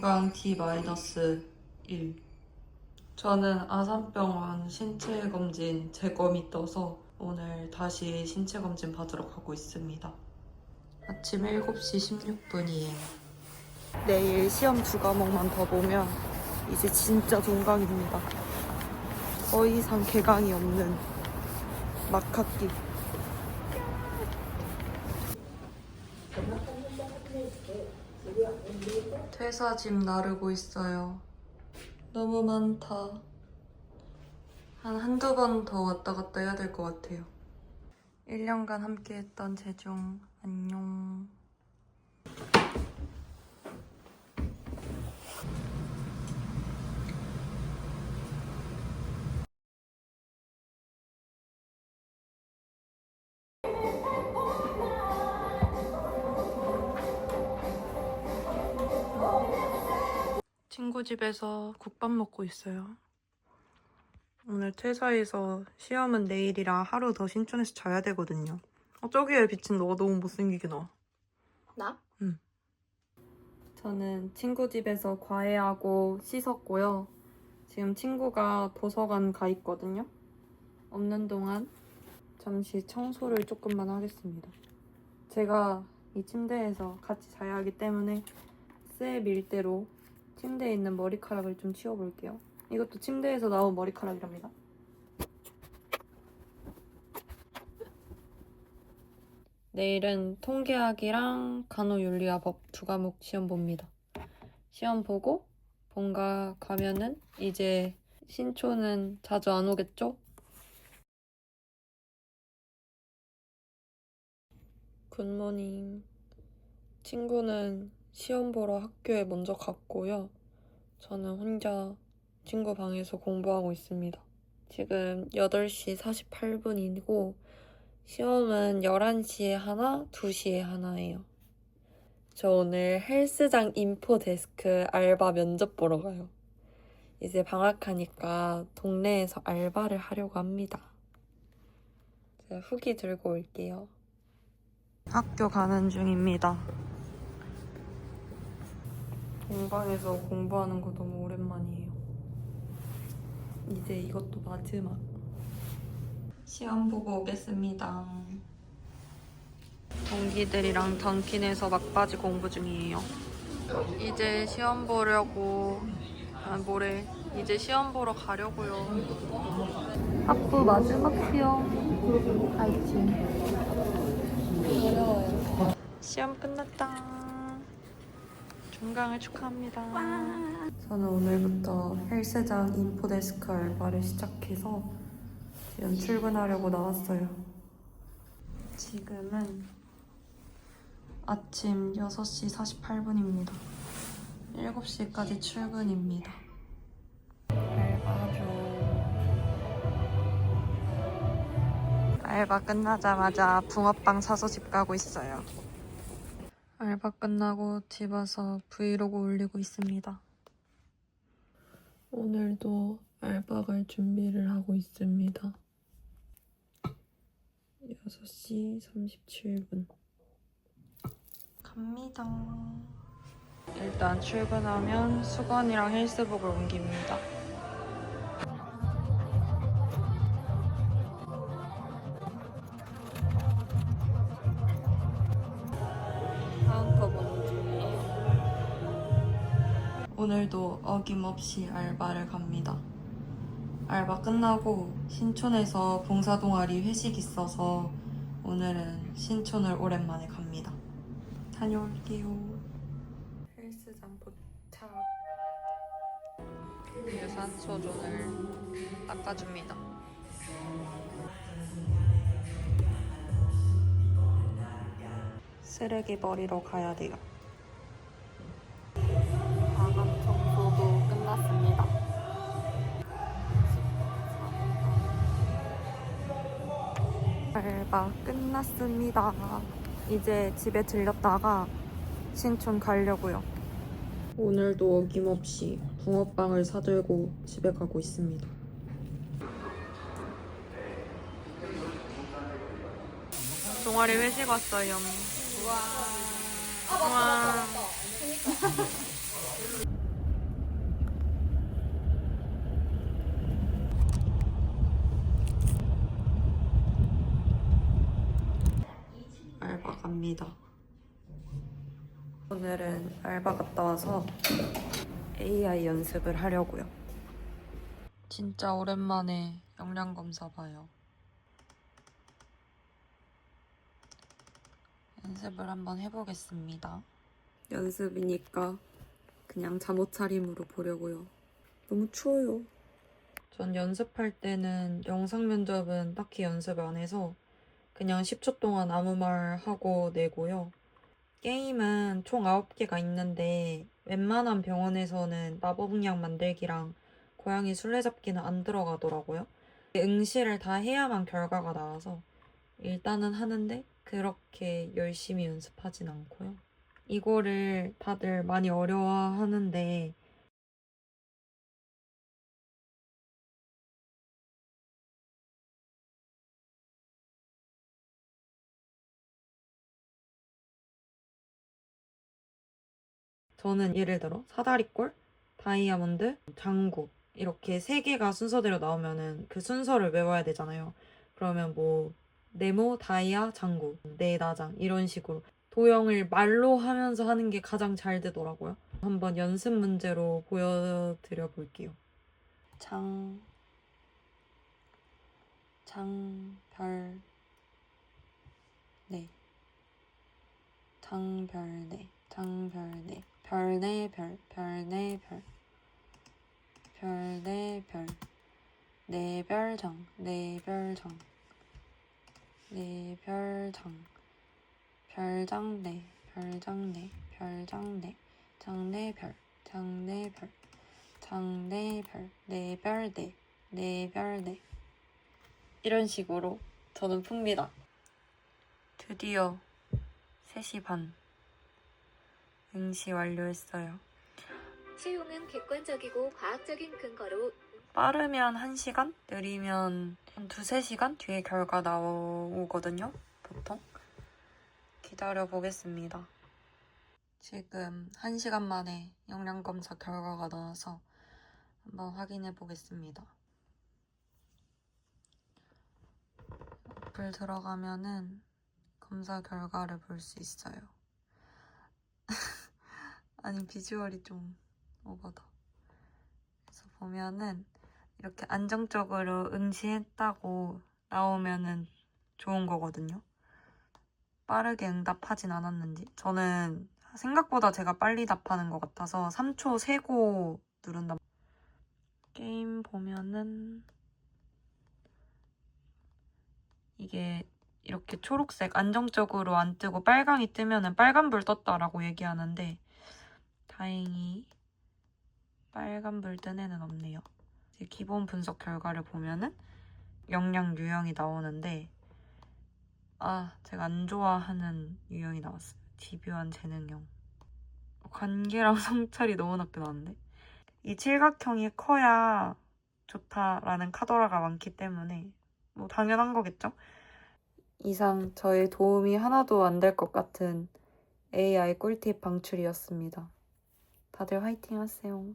건강 D-1 저는 아산병원 신체검진 재검이 떠서 오늘 다시 신체검진 받으러 가고 있습니다. 아침 7시 16분이에요. 내일 시험 두 과목만 더 보면 이제 진짜 종강입니다. 더 이상 개강이 없는 막학기. 퇴사 짐 나르고 있어요. 너무 많다. 한 한두 번 더 왔다 갔다 해야 될 것 같아요. 1년간 함께 했던 재중, 안녕. 친구 집에서 국밥 먹고 있어요. 오늘 퇴사해서 시험은 내일이라 하루 더 신촌에서 자야 되거든요. 어, 저기에 비친 너가 너무 못생기게 나와. 나? 저는 친구 집에서 과외하고 씻었고요. 지금 친구가 도서관 가 있거든요. 없는 동안 잠시 청소를 조금만 하겠습니다. 제가 이 침대에서 같이 자야 하기 때문에 쇠 밀대로 침대에 있는 머리카락을 좀 치워볼게요. 이것도 침대에서 나온 머리카락이랍니다. 내일은 통계학이랑 간호윤리화법 두 과목 시험 봅니다. 시험 보고 본가 가면은 이제 신촌은 자주 안 오겠죠? 굿모닝. 친구는 시험 보러 학교에 먼저 갔고요. 저는 혼자 친구 방에서 공부하고 있습니다. 지금 8시 48분이고 시험은 11시에 하나, 2시에 하나예요. 저 오늘 헬스장 인포 데스크 알바 면접 보러 가요. 이제 방학하니까 동네에서 알바를 하려고 합니다. 후기 들고 올게요. 학교 가는 중입니다. 공방에서 공부하는 거 너무 오랜만이에요. 이제 이것도 마지막. 시험 보고 오겠습니다. 동기들이랑 던킨에서 막바지 공부 중이에요. 이제 시험 보려고 아 뭐래 이제 시험 보러 가려고요. 학부 마지막 시험. 어려워요. 시험 끝났다. 종강을 축하합니다. 저는 오늘부터 헬스장 인포데스크 알바를 시작해서 지금 출근하려고 나왔어요. 지금은 아침 6시 48분입니다. 7시까지 출근입니다. 알바 중. 알바 끝나자마자 붕어빵 사서 집 가고 있어요. 알바 끝나고 집 와서 브이로그 올리고 있습니다. 오늘도 알바 갈 준비를 하고 있습니다. 6시 37분. 갑니다. 일단 출근하면 수건이랑 헬스복을 옮깁니다. 오늘도 어김없이 알바를 갑니다. 알바 끝나고 신촌에서 봉사동아리 회식 있어서 오늘은 신촌을 오랜만에 갑니다. 다녀올게요. 헬스장 도착. 유산소존을 닦아줍니다. 쓰레기 버리러 가야 돼요. 알바 끝났습니다. 이제 집에 들렸다가 신촌 가려고요. 오늘도 어김없이 붕어빵을 사들고 집에 가고 있습니다. 동아리 회식 왔어요. 우와. 우와. 갑니다. 오늘은 알바 갔다 와서 AI 연습을 하려고요. 진짜 오랜만에 영양 검사 봐요. 연습을 한번 해보겠습니다. 연습이니까 그냥 잠옷 차림으로 보려고요. 너무 추워요. 전 연습할 때는 영상 면접은 딱히 연습을 안 해서 그냥 10초 동안 아무 말 하고 내고요. 게임은 총 9개가 있는데 웬만한 병원에서는 마법약 만들기랑 고양이 술래잡기는 안 들어가더라고요. 응시를 다 해야만 결과가 나와서 일단은 하는데 그렇게 열심히 연습하진 않고요. 이거를 다들 많이 어려워하는데 저는 예를 들어 사다리꼴, 다이아몬드, 장구 이렇게 세 개가 순서대로 나오면은 그 순서를 외워야 되잖아요. 그러면 뭐 네모, 다이아, 장구, 네나장 이런 식으로 도형을 말로 하면서 하는 게 가장 잘 되더라고요. 한번 연습 문제로 보여드려 볼게요. 장, 장, 별, 네. 장별네, 장별네, 별네 별, 별네 별, 별네 별, 네별장, 네별장, 네별장, 별장네, 별장네, 별장네, 장네별, 장네별, 장네별, 네별네, 네별네. 이런 식으로 저는 풉니다. 드디어 3시 반. 응시 완료했어요. 수용은 객관적이고 과학적인 근거로 빠르면 1시간, 느리면 한 2, 3시간 뒤에 결과 나오거든요. 보통. 기다려 보겠습니다. 지금 1시간 만에 영양 검사 결과가 나와서 한번 확인해 보겠습니다. 어플 들어가면은 검사 결과를 볼 수 있어요. 아니 비주얼이 좀 오버다. 그래서 보면은 이렇게 안정적으로 응시했다고 나오면은 좋은 거거든요. 빠르게 응답하진 않았는지. 저는 생각보다 제가 빨리 답하는 것 같아서 3초 세고 누른다. 게임 보면은 이게 이렇게 초록색 안정적으로 안 뜨고 빨강이 뜨면은 빨간불 떴다라고 얘기하는데 다행히 빨간불 뜬 애는 없네요. 기본 분석 결과를 보면은 영양 유형이 나오는데 아 제가 안 좋아하는 유형이 나왔어요. 집요한 재능형. 관계랑 성찰이 너무 낮게 나왔는데 이 칠각형이 커야 좋다라는 카더라가 많기 때문에 뭐 당연한 거겠죠? 이상 저의 도움이 하나도 안 될 것 같은 AI 꿀팁 방출이었습니다. 다들 화이팅 하세요.